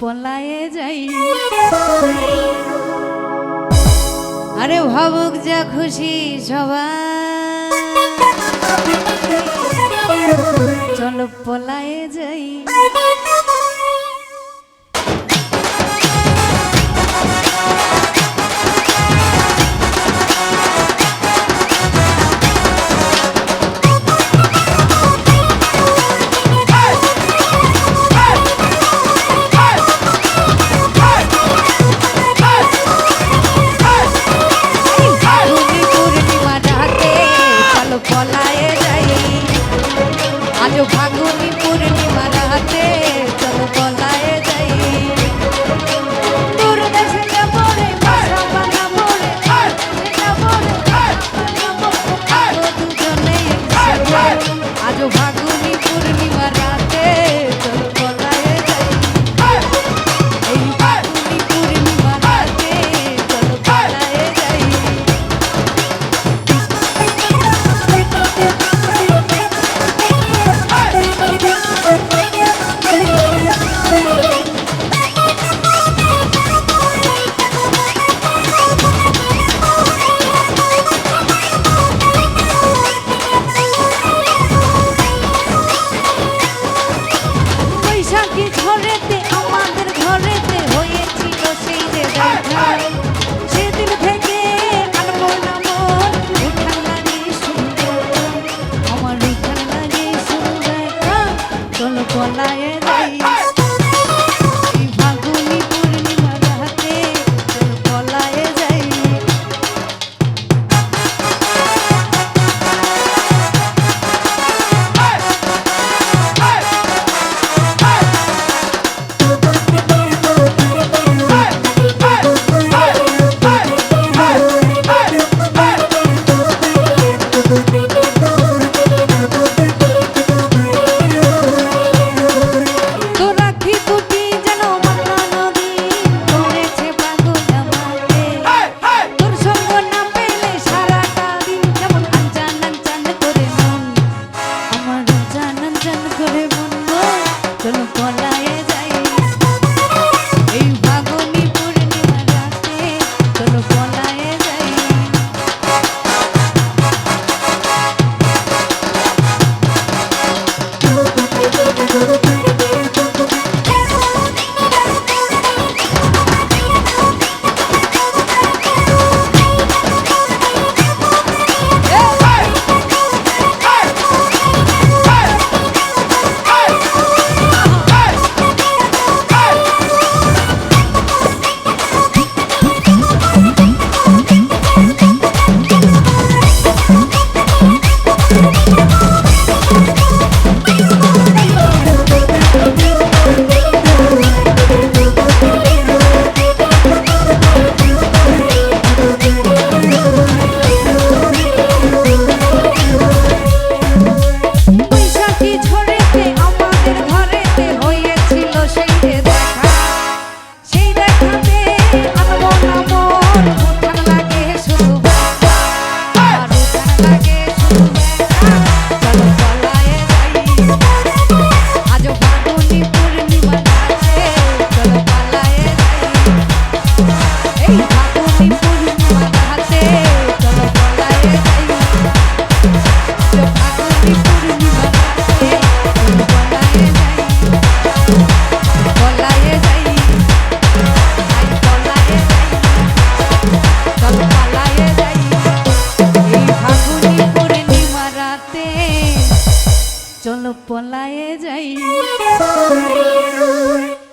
পলায়ে যাই। আরে ভাবুক যা খুশি সবাই চলো পলায়ে যাই। পলায় con la ella y yo.